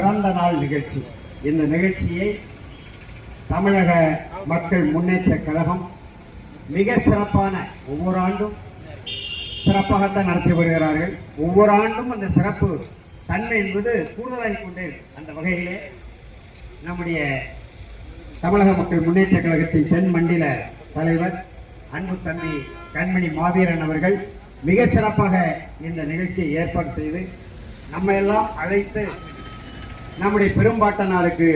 பிறந்த நாள் நிகழ்ச்சி. இந்த நிகழ்ச்சியை தமிழக மக்கள் முன்னேற்ற கழகம் மிக சிறப்பான ஒவ்வொரு ஆண்டும் சிறப்பாகத்தான் நடத்தி வருகிறார்கள். ஒவ்வொரு ஆண்டும் அந்த சிறப்பு தன்மை என்பது கூடுதலாகிக் கொண்டே அந்த வகையிலே நம்முடைய தமிழக மக்கள் முன்னேற்ற கழகத்தின் தென் மண்டில தலைவர் அன்பு தம்பி கண்மணி மாவீரன் அவர்கள் மிக சிறப்பாக இந்த நிகழ்ச்சியை ஏற்பாடு செய்து நம்ம எல்லாம் அழைத்து நம்முடைய பெரும்பாட்டனாருக்கு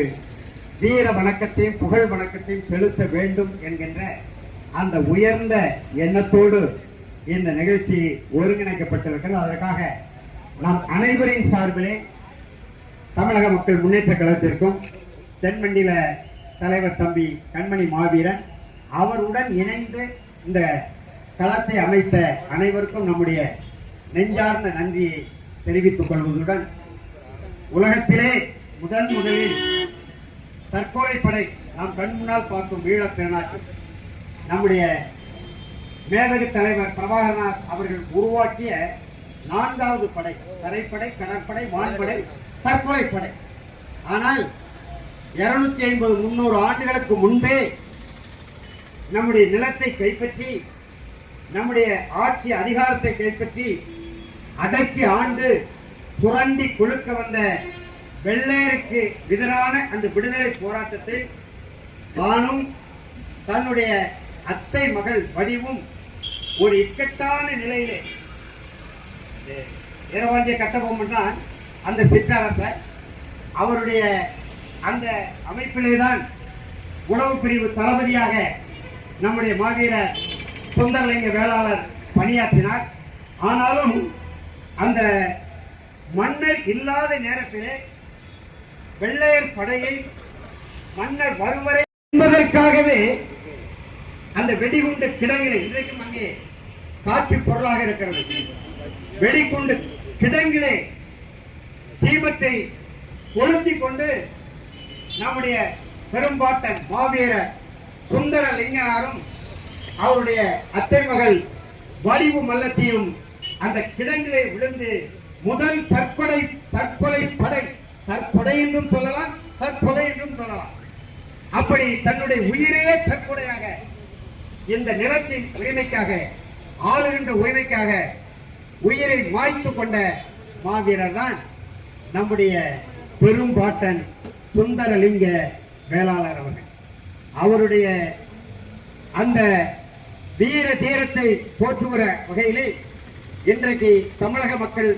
வீர வணக்கத்தையும் புகழ் வணக்கத்தையும் செலுத்த வேண்டும் என்கின்ற அந்த உயர்ந்த எண்ணத்தோடு இந்த நிகழ்ச்சி ஒருங்கிணைக்கப்பட்டிருக்கிறது. அதற்காக நாம் அனைவரின் சார்பிலே தமிழக மக்கள் முன்னேற்ற கழகத்திற்கும் தென்மண்டில தலைவர் தம்பி கண்மணி மாவீரன் அவருடன் இணைந்து இந்த களத்தை அமைத்த அனைவருக்கும் நம்முடைய நெஞ்சார்ந்த நன்றியை தெரிவித்துக் கொள்வதுடன் உலகத்திலே முதன் முதலில் தற்கொலை படை நாம் கண் முன்னால் பார்க்கும் ஈழப் பெருநாட்டு நம்முடைய மேதகு தலைவர் பிரபாகரநாத் அவர்கள் உருவாக்கிய நான்காவது படை தரைப்படை கடற்படை வான்படை தற்கொலை படை. ஆனால் இருநூத்தி ஐம்பது முன்னூறு ஆண்டுகளுக்கு முன்பே நம்முடைய நிலத்தை கைப்பற்றி நம்முடைய ஆட்சி அதிகாரத்தை கைப்பற்றி அடக்கி ஆண்டு சுரண்டி கொழுக்க வந்த வெள்ளையருக்கு எதிரான அந்த விடுதலை போராட்டத்தை தானும் தன்னுடைய அத்தை மகள் வடிவும் ஒரு இக்கட்டான நிலையிலே இரவாஞ்சிய கட்டபொம்மன் தான் அந்த சிற்றரசர் அவருடைய அந்த அமைப்பிலே தான் உளவு பிரிவு தளபதியாக நம்முடைய மாவீர சுந்தரலிங்க வேளாளர் பணியாற்றினார். ஆனாலும் அந்த மன்னர் இல்லாத நேரத்திலே வெள்ளையர் படையை மன்னர் வருவரை என்பதற்காகவே அந்த வெடிகுண்டு கிடங்கிலே இன்றைக்கும் அங்கே காட்சி பொருளாக இருக்கிறது. வெடிகுண்டு கிடங்கிலே தீபத்தை கொளுத்தி கொண்டு நம்முடைய பெரும்பாட்டன் மாவீர சுந்தர லிங்கனாரும் அவருடைய அத்தை மகள் வடிவு மல்லத்தையும் அந்த கிடங்கிலே விழுந்து முதல் தற்கொலை தற்கொலை படை தற்கொலை என்றும் சொல்லலாம் தற்கொலை என்றும் சொல்லலாம். அப்படி தன்னுடைய உயிரே தற்கொலையாக இந்த நிலத்தின் உரிமைக்காக ஆளுகின்ற உரிமைக்காக உயிரை மாய்த்து கொண்ட மாவீரர் தான் நம்முடைய பெரும்பாட்டன் சுந்தரலிங்க வேளாளர் அவர்கள். அவருடைய அந்த வீர தீரத்தை போற்றுகிற வகையிலே இன்றைக்கு தமிழக மக்கள்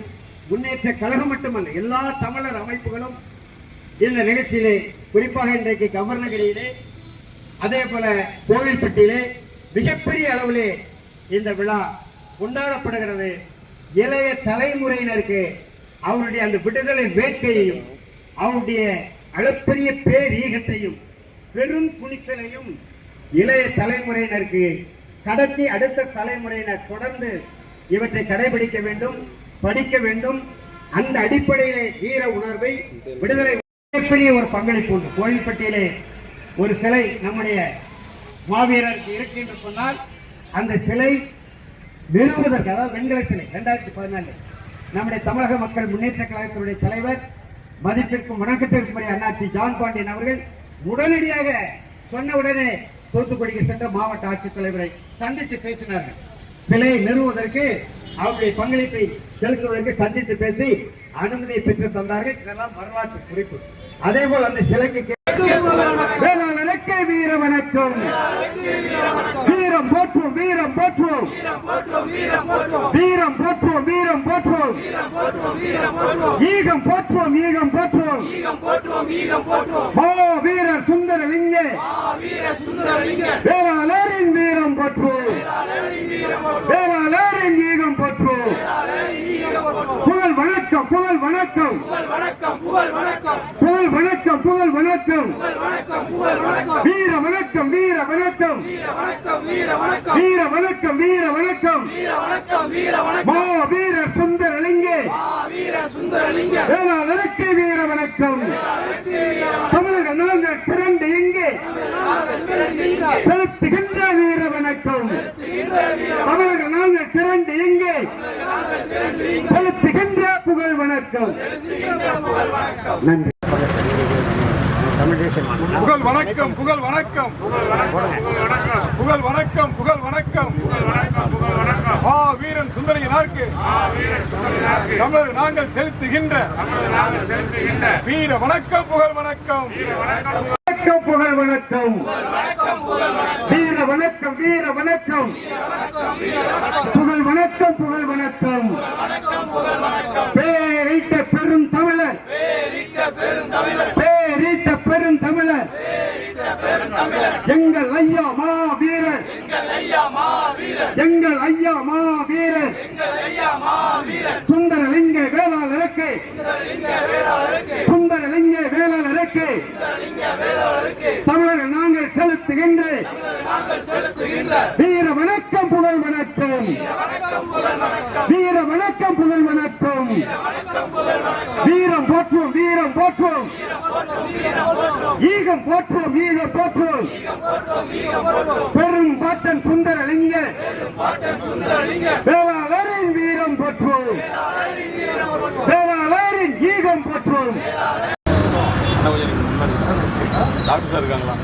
முன்னேற்ற கழகம் மட்டுமல்ல எல்லா தமிழர் அமைப்புகளும் இந்த நிகழ்ச்சியிலே குறிப்பாக இன்றைக்கு கவர்னகிரியிலே அதே போல கோவில்பட்டியிலே மிகப்பெரிய அளவிலே இந்த விழா கொண்டாடப்படுகிறது. இளைய தலைமுறையினருக்கு அவருடைய அந்த விடுதலை வேட்கையையும் அவருடைய அளப்பரிய பேரீகத்தையும் பெரும் துணிச்சலையும் இளைய தலைமுறையினருக்கு கடத்தி அடுத்த தலைமுறையினர் தொடர்ந்து இவற்றை கடைபிடிக்க வேண்டும். படிக்க வேண்டும். அந்த அடிப்படையிலே வீர உணர்வை விடுதலை மிகப்பெரிய ஒரு பங்களிப்பு உண்டு. கோவில்பட்டியிலே ஒரு சிலை நம்முடைய மாவீரருக்கு இருக்கு என்று சொன்னால் அந்த சிலை நிறுவுவதற்கு அதாவது வெண்கல சிலை இரண்டாயிரத்தி பதினாலு. நம்முடைய தமிழக மக்கள் முன்னேற்ற கழகத்தினுடைய தலைவர் மதிப்பிற்கும் வணக்கத்திற்குரிய அண்ணாச்சி ஜான் பாண்டியன் அவர்கள் உடனடியாக சொன்ன உடனே தூத்துக்குடிக்கு சென்ற மாவட்ட ஆட்சித்தலைவரை சந்தித்து பேசினார்கள். சிலையை நிறுவுவதற்கு அவருடைய பங்களிப்பை செலுத்துவதற்கு சந்தித்து பேசி அனுமதியை பெற்று தந்தார்கள். இதெல்லாம் வரலாற்று குறிப்பு. அதே போல் அந்த சிலைக்கு கே- வீர வணக்கம். வீரம் போற்றுவோம் வீரம் போற்றுவோம் வீரம் போற்றுவோம் வீரம் போற்றுவோம் ஈகம் போற்றுவோம் ஈகம் போற்றுவோம் ஓ வீரர் சுந்தரலிங்க. வேளாளரின் வீரம் போற்றுவோம் வேளாளரின் ஈகம் போற்றுவோம் புகழ் வணக்கம். புகழ் வணக்கம் புகழ் வணக்கம். புகழ் வணக்கம் வீர வணக்கம் வீர வணக்கம். வீர வணக்கம் வீர வணக்கம். மா வீரர் சுந்தரலிங்கே. வேளாளருக்கு வீர வணக்கம். தமிழக நாங்கள் பிறந்து எங்கே செலுத்துகின்ற வீர வணக்கம். தமிழக நாங்கள் திரண்டு எங்கே செலுத்துகின்ற புகழ் வணக்கம். நன்றி புகழ் வணக்கம் புகழ் வணக்கம். புகழ் வணக்கம் புகழ் வணக்கம். ஆ வீரன் சுந்தரியினார்க்கு தமிழர் நாங்கள் செலுத்துகின்ற வீர வணக்கம் புகழ் வணக்கம். வணக்கம் புகழ் வணக்கம். வீர வணக்கம் வீர வணக்கம். புகழ் வணக்கம் புகழ் வணக்கம். பேரிட்ட பெரும் தமிழர். பேரிட்ட பெரும் தமிழர். எங்கள் ஐயா மா வீரர் எங்கள் ஐயா மா வீரர் சுந்தரலிங்க வேளாளருக்கு சுந்தரலிங்க வேளாளருக்கு தமிழர்கள் நாங்கள் செலுத்துகின்ற வீர வணக்கம் புகழ் வணக்கம். வீர வணக்கம் புகழ் வணக்கம். வீரம் போற்றுவோம் வீரம் போற்றுவோம். ஈகம் போற்றுவோம் ஈகம் போற்றுவோம். பெரும் பாட்டன் சுந்தரலிங்க வேளாளரின் வீரம் போற்றுவோம். வேளாளரின் ஈகம் போற்றுவோம். டாக்டர் சார் இருக்காங்களா?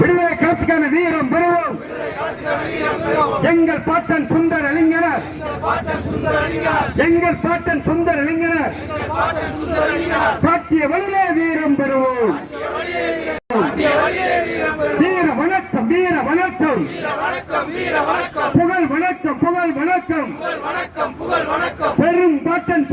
விடுதலை காட்சிக்கான வீரம் பெறுவோம். எங்கள் பாட்டன் சுந்தர இளைஞர். எங்கள் பாட்டன் சுந்தர இளைஞர். காட்டிய வழியிலே வீரம் பெறுவோம். வீர வணக்கம் வீர வணக்கம். புகழ் வணக்கம் புகழ் வணக்கம். பெரும் பாட்டன்